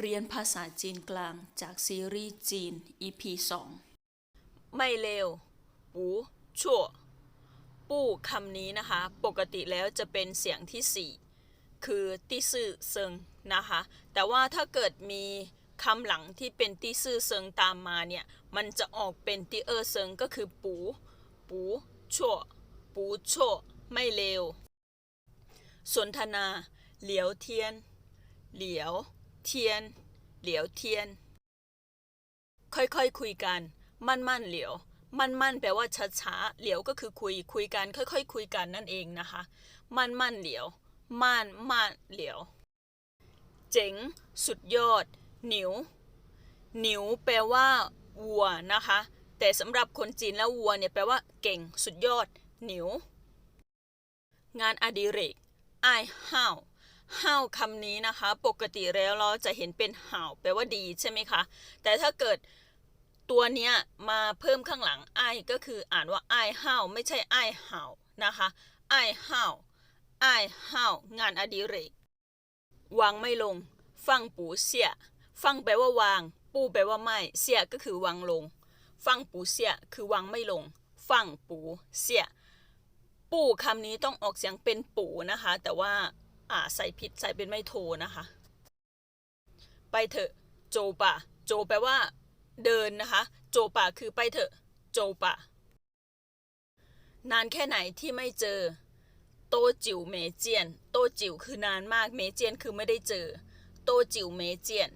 เรียนภาษาจีนกลางจากซีรีส์จีน EP 2 ไม่เร็วปูชั่ว ปู้คำนี้นะคะ ปกติแล้วจะเป็นเสียงที่ 4 คือตี้ซื่อเซิงนะคะ แต่ว่าถ้าเกิดมีคำหลังที่เป็นตี้ซื่อเซิงตามมาเนี่ย มันจะออกเป็นตี้เออเซิงก็คือปูปูชั่วปูชั่วไม่เร็วสนทนา เหลียวเทียน เหลียว เทียน เหลียวเทียน ค่อยๆคุยกัน มั่นมั่นๆเหลียว มั่นมั่นๆแปลว่าช้าช้าๆเหลียวก็คือคุย คุยกัน ค่อยๆคุยกันนั่นเองนะคะ มั่นมั่นๆเหลียว มั่นม่นเหลียว เจ๋ง สุดยอด หนิว หนิวแปลว่าวัวนะคะ แต่สำหรับคนจีนแล้ววัวเนี่ยแปลว่าเก่ง สุดยอด หนิว งานอดิเรกไอ้ห้าว ห้าวคำนี้นะคะ ปกติแล้วเราจะเห็นเป็นห่าแปลว่าดีใช่ไหมคะ แต่ถ้าเกิดตัวเนี้ยมาเพิ่มข้างหลังไอก็คืออ่านว่าไอ้ายห้าวไม่ใช่ไอ้ายห่านะคะไอ้ายห้าวไอห้าวงานอดิเรก วางไม่ลง ฟังปูเสีย ฟังแปลว่าวาง ปูแปลว่าไม่ เสียก็คือวางลง ฟังปูเสียคือวางไม่ลง ฟังปูเสีย ปูคำนี้ต้องออกเสียงเป็นปูนะคะ แต่ว่า อ่าใส่ผิดใส่เป็นไม่โทนะคะ ไปเถอะโจปะ โจแปลว่า เดินนะคะ โจปะคือไปเถอะ โจปะ นานแค่ไหนที่ไม่เจอ โตจิ๋วเมเจียน โตจิ๋วคือนานมากเมเจียนคือไม่ได้เจอ โตจิ๋วเมเจียน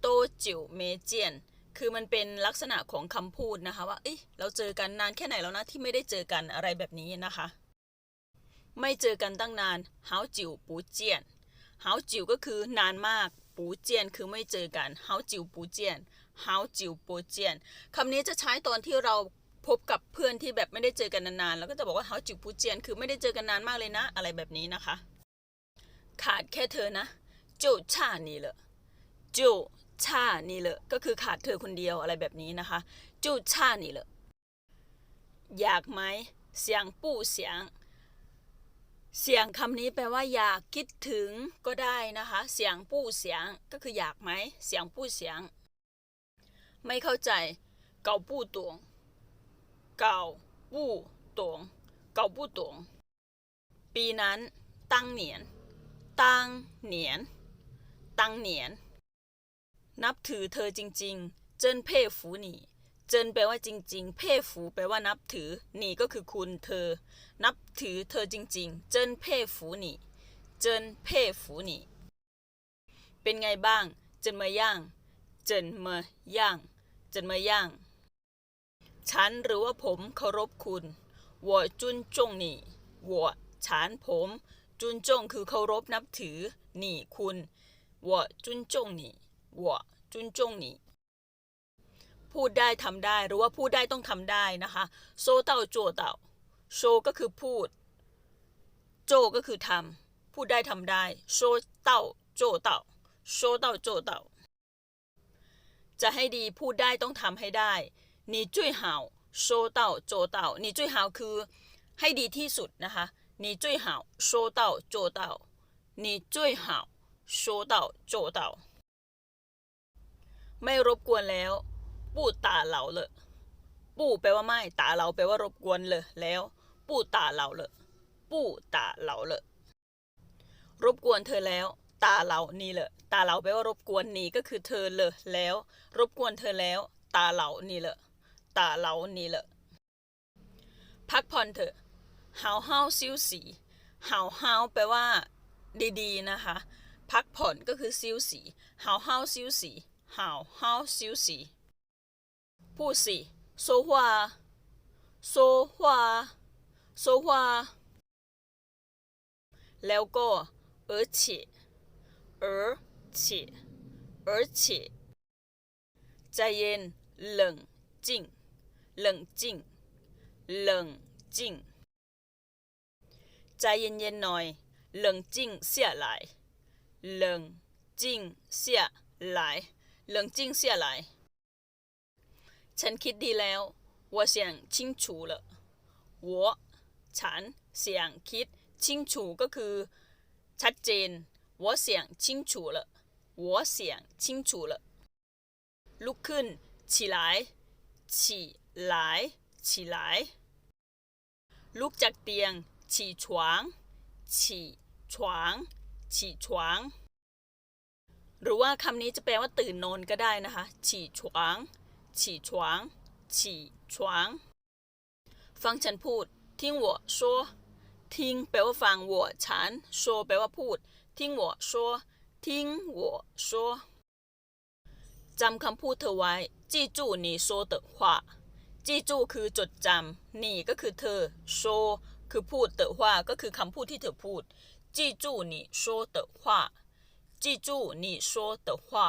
โตจิ๋วเมเจียน คือมันเป็นลักษณะของคำพูดนะคะว่าเอ้ยเราเจอกันนานแค่ไหนแล้วนะที่ไม่ได้เจอกันอะไรแบบนี้นะคะ ไม่เจอกันตั้งนานเฮาจิ๋วปูเจียนเฮาจิ๋วก็คือนานมากปูเจียนคือไม่เจอกันเฮาจิ๋วปูเจียนเฮาจิ๋วปูเจียนคำนี้จะใช้ตอนที่เราพบกับเพื่อนที่แบบไม่ได้เจอกันนานๆ แล้วก็จะบอกว่าเฮาจิ๋วปูเจียนคือไม่ได้เจอกันนานมากเลยนะ อะไรแบบนี้นะคะ ขาดแค่เธอนะจู่ชานี่เลยจู่ชานี่เลยก็คือขาดเธอคนเดียวอะไรแบบนี้นะคะจู่ชานี่เลยอยากไหมเสียงปู่เสียง เสียงคำนี้แปลว่าอยากคิดถึงก็ได้นะคะ เสียงปู้เสียงก็คืออยากไหม เสียงปู้เสียง ไม่เข้าใจ เกาปู้ตวง เกาปู้ตวง เกาปู้ตวง ปีนั้นตั้งเหนียน ตั้งเหนียน ตั้งเหนียน นับถือเธอจริง ๆ เจิ้นเพ่ฝูหนี เจนแปลว่าจริง ๆ เพ่ฝูแปลว่านับถือนี่ก็คือคุณเธอ นับถือเธอจริง ๆ เจนเพ่ฝูหนี่ เจนเพ่ฝูหนี่ เป็นไงบ้าง เจินมาย่าง เจินมาย่าง เจินมาย่าง ฉันหรือว่าผมเคารพคุณวัวจุนจงนี่วัวฉันผม จุนจงคือเคารพนับถือนี่คุณวัวจุนจงนี่วัวจุนจงนี่ พูดได้ทำได้หรือว่าพูดได้ต้องทำได้นะคะโซเต่าโจเต่าโซก็คือพูด โจก็คือทำ พูดได้ทำได้โซเต่าโจเต่าโซเต่าโจเต่าจะให้ดีพูดได้ต้องทำให้ได้นี่จุ้到เห่าโคือให้ดีที่สุดนะคะ你最好说到做到你最好说到做到ไม่รบกวนแล้ว ปู้ตาเหลาเลยปู้แปลว่าไม่ตาเหลาแปลว่ารบกวนเลยแล้ว ปู้ตาเหลาเลยปู้ตาเหลาเลยรบกวนเธอแล้ว ตาเหลานี่เลยตาเหลาแปลว่ารบกวนนี่ก็คือเธอเลยแล้ว รบกวนเธอแล้ว ตาเหลานี่เลยตาเหลานี่เลยพักผ่อนเถอะหาวห้าวซิวสีหาวห้าวแปลว่า ดีๆนะคะ พักผ่อนก็คือซิวสีหาวห้าวซิวสีหาวห้าวซิวสี พูดสิ说话说话说话แล้วก็而且而且而且ใจเย็น冷静冷静冷静ใจเย็นๆหน่อย冷静下来冷静下来冷静下来 ฉันคิดดีแล้ว我想清楚了我ฉันเสียงคิด清楚ก็คือ ชัดเจน我想清楚了 我想清楚了ลุกขึ้น起来起来起来ลุกจากเตียง起床起床起床หรือว่าคำนี้จะแปลว่าตื่นนอนก็ได้นะคะ ฉีฉวางฉีฉวาง ฟังฉันพูด ทิ้งหัวชัวทิ้งแปลว่าฟังหัวฉันชัวแปลว่าพูด ทิ้งหัวชัวทิ้งหัวชัวจำคำพูดเธอไว้ จี้จู่หนีโซเตอขวาจี้จู่คือจดจำหนีก็คือเธอ โซ คือพูดเตอว่าก็คือคำพูดที่เธอพูด จี้จู่หนีโซเตอว่าจี้จู่หนีโซเตอว่า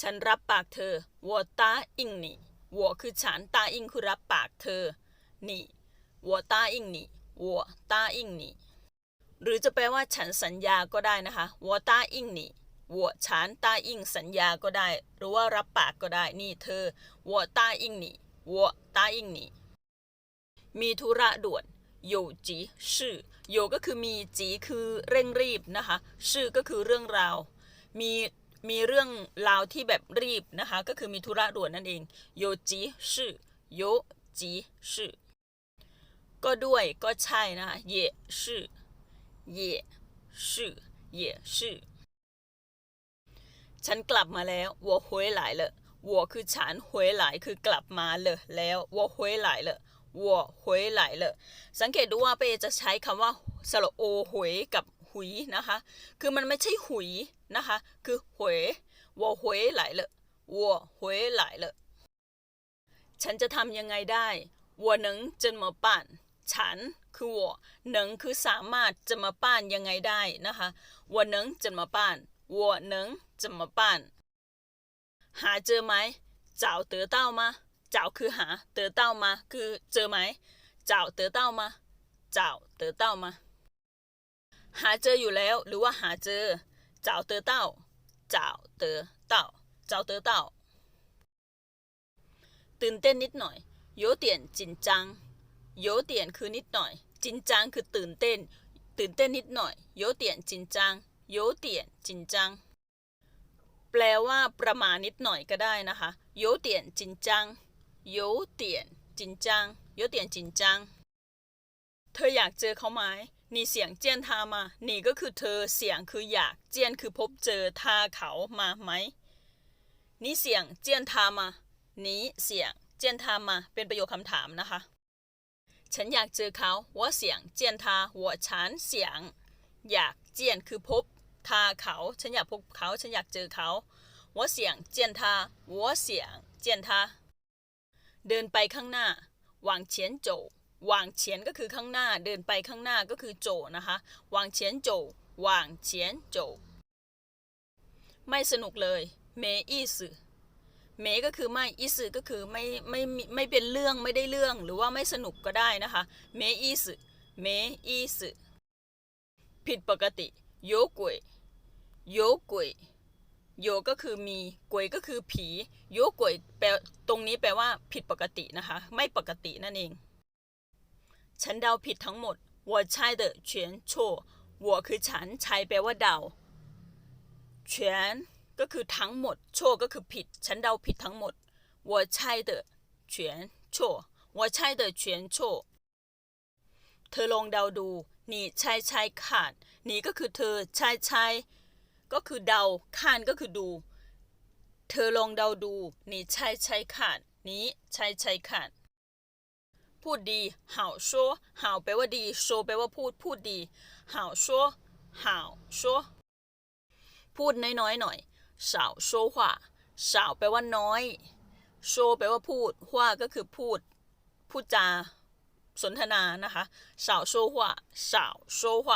ฉันรับปากเธอ我答应你我คือฉัน答应คือรับปากเธอนี่我答应你我答应你หรือจะแปลว่าฉันสัญญาก็ได้นะคะ我答应你我ฉัน答应สัญญาก็ได้ หรือว่ารับปากก็ได้ นี่เธอ我答应你我答应你มีธุระด่วน有急事有ก็คือมีจีคือเร่งรีบนะคะชื่อก็คือเรื่องราว มี มีเรื่องราวที่แบบรีบนะคะ ก็คือมีธุระด่วนนั่นเองโยจีชื่อโยจีชื่อก็ด้วยก็ใช่นะเยชื่อเยชื่อเยชื่อฉันกลับมาแล้ววัวหวยหลายเลยวัวคือฉันหวยหลายคือกลับมาเลยแล้ววัวหวยหลายเลยวัวหวยหลายเลยสังเกตดูว่าเปจะใช้คำว่าสระโอหวยกับ หุยนะคะ คือมันไม่ใช่หุยนะคะ คือหวยวัวหวยไหลเลวัวหวยไหลเลฉันจะทำยังไงได้วัวหนึ่งจะมาปั่นฉันคือวัวหนึ่งคือสามารถจะมาป้านยังไงได้นะคะวัวหนึ่งจะมาปั่นวัวหนึ่งจะมาปั่นหาเจอไหมเจ้าเต๋อเมจ้าคือหาเต๋อเมคือเจอไหมเจ้าเต๋อเมจ้าเต๋อเม หาเจออยู่แล้ว หรือว่าหาเจอเจ้าเตอเต้าเจ้าเตอเต้าเจ้าเตอเต้า ตื่นเต้นนิดหน่อยโยเตียนจินจังโยเตียนคือนิดหน่อย จินจังคือตื่นเต้น ตื่นเต้นนิดหน่อยโยเตียนจินจังโยเตียนจินจัง แปลว่าประมาณนิดหน่อยก็ได้นะคะโยเตียนจินจังโยเตียนจินจังโยเตียนจินจัง เธออยากเจอเขาไหม นี่เสียงเจียนทามา นี่ก็คือเธอ เสียงคืออยาก เจียนคือพบเจอ ทาเขามาไหม นี่เสียงเจียนทามา นี้เสียงเจียนทามา เป็นประโยคคำถามนะคะ ฉันอยากเจอเขาว่าเสียงเจียนทาหัวฉันเสียง อยากเจียนคือพบ ทาเขา ฉันอยากพบเขา ฉันอยากเจอเขาว่าเสียงเจียนทาหัวเสียงเจียนทา เดินไปข้างหน้า หวังเฉียนโจ วางเฉียนก็คือข้างหน้าเดินไปข้างหน้าก็คือโจนะคะ วางเฉียนโจวางเฉียนโจ ไม่สนุกเลยเมอีสืเมก็คือไม่อีสืก็คือไม่ไม่ไม่เป็นเรื่องไม่ได้เรื่องหรือว่าไม่สนุกก็ได้นะคะเมอีสืเมอีสืผิดปกติโยกุยโยกุยโยก็คือมีกุยก็คือผีโยกุยแปลตรงนี้แปลว่าผิดปกตินะคะ ไม่ปกตินั่นเอง ฉันเดาผิดทั้งหมด我猜的全错我คือฉันใช้แปลว่าเดา全ก็คือทั้งหมด โชก็คือผิด ฉันเดาผิดทั้งหมด我猜的全错我猜的全错เธอลองเดาดู นี่ใช่ใช่ขาด นี่ก็คือเธอใช่ใช่ก็คือเดาคานก็คือดู เธอลองเดาดู นี่ใช่ใช่ขาด นี้ใช่ใช่ขาด พูดดี好说好แปลว่าดี说แปลว่าพูด พูดดี好说好说พูดน้อยๆหน่อย少说话少แปลว่าน้อยโชแปลว่าพูดว่าก็คือพูด พูดจา สนทนานะคะ少说话少说话